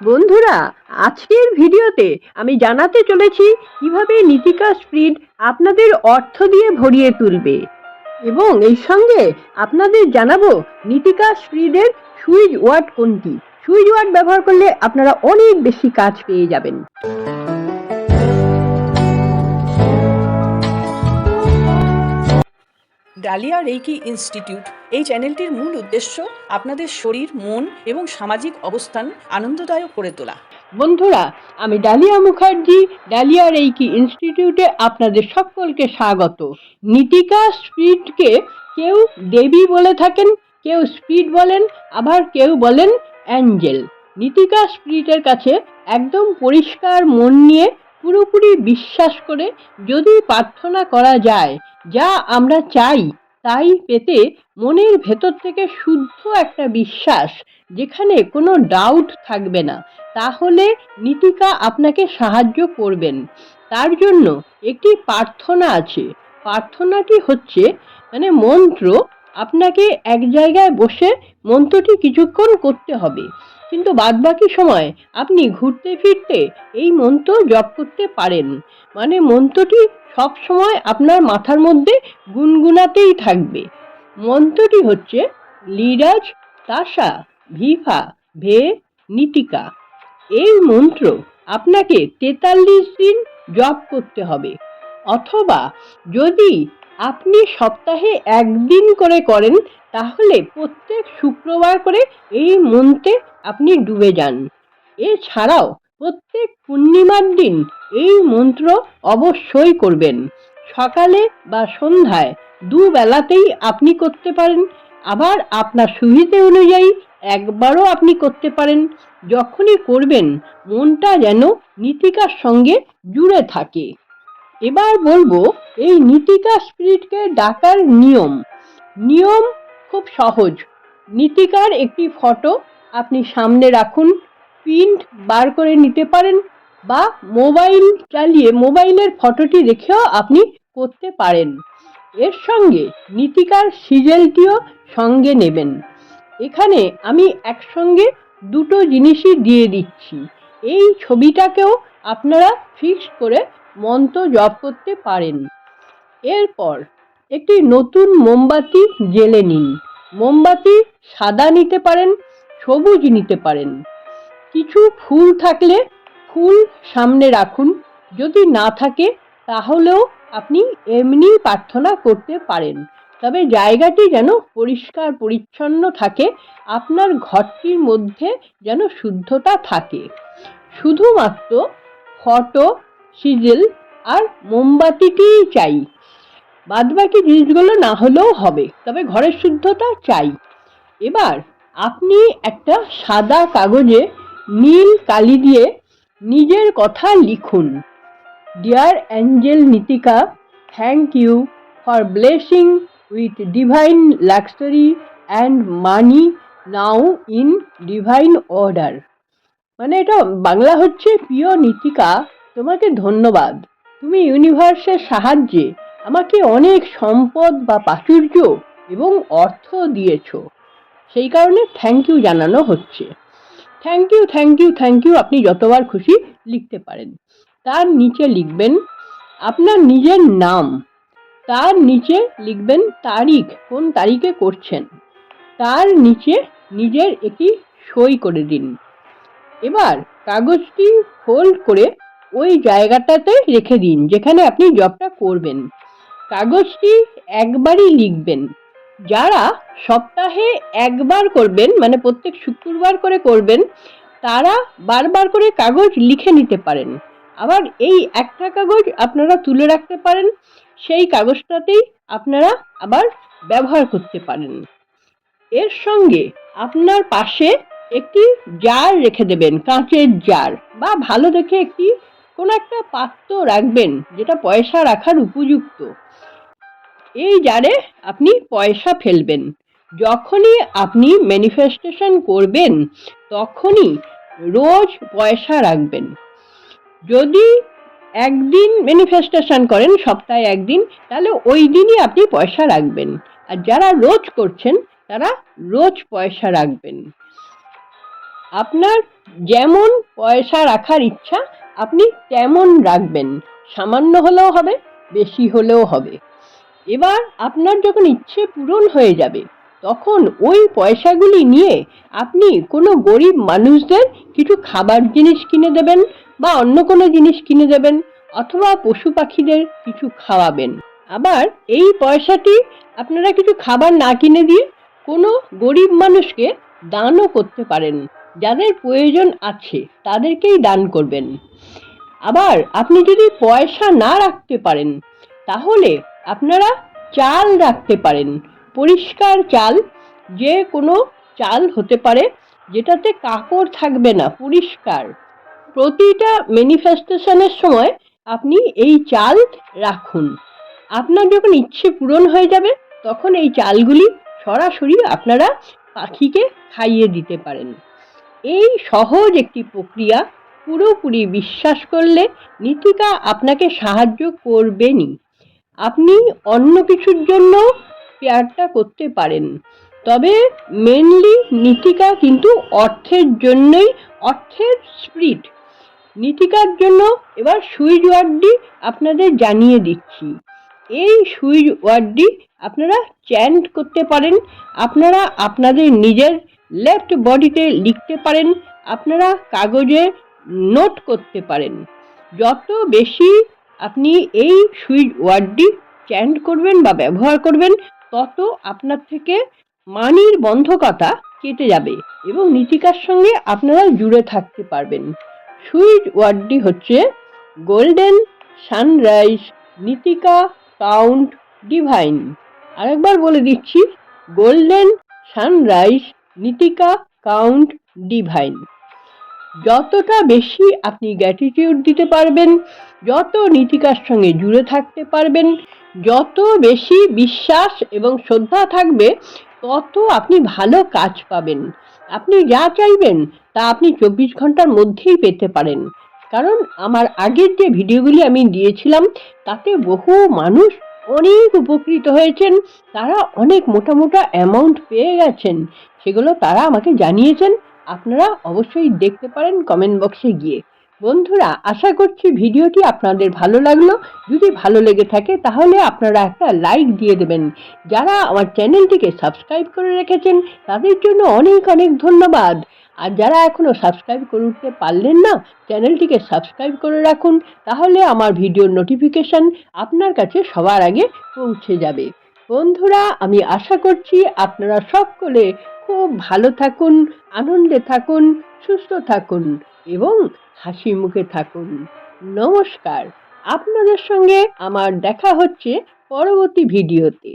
বন্ধুরা, আজকের ভিডিওতে আমি জানাতে চলেছি কীভাবে নীতিকা স্প্রিড আপনাদের অর্থ দিয়ে ভরিয়ে তুলবে। এবং এই সঙ্গে আপনাদের জানাব নীতিকা স্প্রিডের সুইচ ওয়ার্ড কোনটি। সুইচ ওয়ার্ড ব্যবহার করলে আপনারা অনেক বেশি কাজ পেয়ে যাবেন। Dalia reiki institute. এই চ্যানেলটির মূল উদ্দেশ্য আপনাদের শরীর, মন এবং সামাজিক অবস্থান আনন্দদায়ক করে তোলা। বন্ধুরা, আমি ডালিয়া মুখার্জি, ডালিয়া রেইকি ইনস্টিটিউটে আপনাদের সকলকে স্বাগত। নীতিকা স্পিডকে কেউ দেবী বলে থাকেন, কেউ স্পিড বলেন, আবার কেউ বলেন অ্যাঞ্জেল। নীতিকা স্পিরিটের কাছে একদম পরিষ্কার মন নিয়ে পুরোপুরি বিশ্বাস করে যদি প্রার্থনা করা যায় যা আমরা চাই, তাই পেতে মনের ভেতর থেকে শুদ্ধ একটা বিশ্বাস, যেখানে কোনো ডাউট থাকবে না। তাহলে নীতিকা আপনাকে সাহায্য করবেন। তার জন্য একটি প্রার্থনা আছে। প্রার্থনাটি হচ্ছে মানে মন্ত্র, আপনাকে এক জায়গায় বসে মন্ত্রটি কিছুক্ষণ করতে হবে। কিন্তু বাদবাকি সময় আপনি ঘুরতে ফিরতে এই মন্ত্র জপ করতে পারেন। মানে মন্ত্রটি সব সময় আপনার মাথার মধ্যে গুনগুনাতেই থাকবে। মন্ত্রটি হচ্ছে লিরাজ, তাসা, ভিফা, ভে, নীতিকা। এই মন্ত্র আপনাকে তেতাল্লিশ দিন জপ করতে হবে। অথবা যদি আপনি সপ্তাহে একদিন করে করেন, তাহলে প্রত্যেক শুক্রবার করে এই মন্ত্রে আপনি ডুবে যান। এছাড়াও প্রত্যেক পূর্ণিমার দিন এই মন্ত্র অবশ্যই করবেন। সকালে বা সন্ধ্যায় দুবেলাতেই আপনি করতে পারেন, আবার আপনার সুবিধে অনুযায়ী একবারও আপনি করতে পারেন। যখনই করবেন, মনটা যেন নীতিকার সঙ্গে জুড়ে থাকে। এবার বলব এই নীতিকা স্পিরিটকে ডাকার নিয়ম। নিয়ম খুব সহজ। নীতিকার একটি ফটো আপনি সামনে রাখুন প্রিন্ট বার করে নিতে পারেন বা মোবাইল চালিয়ে মোবাইলের ফটোটি রেখেও আপনি করতে পারেন। এর সঙ্গে নীতিকার সিজেলটিও সঙ্গে নেবেন। এখানে আমি একসঙ্গে দুটো জিনিসই দিয়ে দিচ্ছি। এই ছবিটাকেও আপনারা ফিক্স করে মন্ত্র জপ করতে পারেন। এরপর একটি নতুন মোমবাতি জেলে নিন। মোমবাতি সাদা নিতে পারেন, সবুজ নিতে পারেন। কিছু ফুল থাকলে ফুল সামনে রাখুন। যদি না থাকে, তাহলেও আপনি এমনি প্রার্থনা করতে পারেন। তবে জায়গাটি যেন পরিষ্কার পরিচ্ছন্ন থাকে, আপনার ঘরটির মধ্যে যেন শুদ্ধতা থাকে। শুধুমাত্র ফটো সিজেল আর মোমবাতিটিই চাই। বাদবাকি জিনিসগুলো না হলেও হবে, তবে ঘরের শুদ্ধতা চাই। এবার আপনি একটা সাদা কাগজে নীল কালি দিয়ে নিজের কথা লিখুন। Dear angel Nitika thank you for blessing with divine luxury and money now in divine order মানে এটা বাংলা হচ্ছে, প্রিয় নীতিকা তোমাকে ধন্যবাদ। তুমি ইউনিভার্সের সাহায্যে আমাকে অনেক সম্পদ বা প্রাচুর্য এবং অর্থ দিয়েছ। সেই কারণে থ্যাংক ইউ জানানো হচ্ছে। Thank you thank you thank you আপনি যতবার খুশি লিখতে পারেন। তার নিচে লিখবেন, আপনার নিজের নাম। তার নিচে লিখবেন তারিখ, কোন তারিখে করছেন। তার নিচে নিজের একটি সই করে দিন। এবার কাগজটি ফোল্ড করে ওই জায়গাটাতে রেখে দিন, যেখানে আপনি জবটা করবেন। কাগজটি একবারই লিখবেন। যারা সপ্তাহে একবার করবেন মানে প্রত্যেক শুক্রবার করে করবেন, তারা বারবার করে কাগজ লিখে নিতে পারেন। আবার এই একটা কাগজ আপনারা তুলে রাখতে পারেন, সেই কাগজটাতেই আপনারা আবার ব্যবহার করতে পারেন। এর সঙ্গে আপনার পাশে একটি জার রেখে দেবেন, কাঁচের জার, বা ভালো দেখে একটি কোনো একটা পাত্র রাখবেন যেটা পয়সা রাখার উপযুক্ত। এই জারে আপনি পয়সা ফেলবেন। যখনই আপনি ম্যানিফেস্টেশন করবেন, তখনই রোজ পয়সা রাখবেন। যদি একদিন ম্যানিফেস্টেশন করেন, সপ্তাহে একদিন, তাহলে ওই দিনই আপনি পয়সা রাখবেন। আর যারা রোজ করছেন, তারা রোজ পয়সা রাখবেন। আপনার যেমন পয়সা রাখার ইচ্ছা আপনি তেমন রাখবেন? সামান্য হলেও হবে, বেশি হলেও হবে। এবার আপনার যখন ইচ্ছে পূরণ হয়ে যাবে, তখন ওই পয়সাগুলি নিয়ে আপনি কোনো গরিব মানুষদের কিছু খাবার জিনিস কিনে দেবেন বা অন্য কোনো জিনিস কিনে দেবেন অথবা পশু পাখিদের কিছু খাওয়াবেন। আবার এই পয়সাটি আপনারা কিছু খাবার না কিনে দিয়ে কোনো গরিব মানুষকে দানও করতে পারেন। যাদের প্রয়োজন আছে, তাদেরকেই দান করবেন। আবার আপনি যদি পয়সা না রাখতে পারেন, তাহলে আপনারা চাল রাখতে পারেন। পরিষ্কার চাল, যে কোনো চাল হতে পারে, যেটাতে কাপড় থাকবে না, পরিষ্কার। প্রতিটা ম্যানিফেস্টেশনের সময় আপনি এই চাল রাখুন। আপনার যখন ইচ্ছে পূরণ হয়ে যাবে, তখন এই চালগুলি সরাসরি আপনারা পাখিকে খাইয়ে দিতে পারেন। এই সহজ একটি প্রক্রিয়া পুরোপুরি বিশ্বাস করলে নীতিকা আপনাকে সাহায্য করবেনই। আপনি অন্য কিছুর জন্য পেয়ারটা করতে পারেন। তবে মেনলি নীতিকা কিন্তু অর্থের জন্যই, অর্থের স্প্রিট নীতিকার জন্য এবার সুইচ ওয়ার্ডটি আপনাদের জানিয়ে দিচ্ছি। এই সুইচ ওয়ার্ডটি আপনারা চ্যান্ট করতে পারেন। আপনারা আপনাদের নিজের লেফট বডিতে লিখতে পারেন, আপনারা কাগজে নোট করতে পারেন। যত বেশি আপনি এই সুইচ ওয়ার্ডটি চ্যান্ড করবেন বা ব্যবহার করবেন, তত আপনার থেকে মানির বন্ধকতা কেটে যাবে এবং নীতিকার সঙ্গে আপনারা জুড়ে থাকতে পারবেন। সুইচ ওয়ার্ডটি হচ্ছে golden sunrise Nitika count divine. আরেকবার বলে দিচ্ছি, golden sunrise Nitika count divine. যতটা বেশি আপনি গ্র্যাটিটিউড দিতে পারবেন, যত নীতিকার সঙ্গে জুড়ে থাকতে পারবেন, যত বেশি বিশ্বাস এবং শ্রদ্ধা থাকবে, তত আপনি ভালো কাজ পাবেন। আপনি যা চাইবেন তা আপনি চব্বিশ ঘণ্টার মধ্যেই পেতে পারেন। কারণ আমার আগের যে ভিডিওগুলি আমি দিয়েছিলাম, তাতে বহু মানুষ অনেক উপকৃত হয়েছেন। তারা অনেক মোটা মোটা অ্যামাউন্ট পেয়ে গেছেন। সেগুলো তারা আমাকে জানিয়েছেন। আপনারা অবশ্যই দেখতে পারেন কমেন্ট বক্সে গিয়ে। বন্ধুরা, আশা করছি ভিডিওটি আপনাদের ভালো লাগল। যদি ভালো লেগে থাকে, তাহলে আপনারা একটা লাইক দিয়ে দেবেন। যারা আমার চ্যানেলটিকে সাবস্ক্রাইব করে রেখেছেন, তাদের জন্য অনেক অনেক ধন্যবাদ। আর যারা এখনও সাবস্ক্রাইব করে উঠতে পারলেন না, চ্যানেলটিকে সাবস্ক্রাইব করে রাখুন। তাহলে আমার ভিডিওর নোটিফিকেশন আপনার কাছে সবার আগে পৌঁছে যাবে। বন্ধুরা, আমি আশা করছি আপনারা সকলে খুব ভালো থাকুন, আনন্দে থাকুন, সুস্থ থাকুন এবং হাসি মুখে থাকুন। নমস্কার। আপনাদের সঙ্গে আমার দেখা হচ্ছে পরবর্তী ভিডিওতে।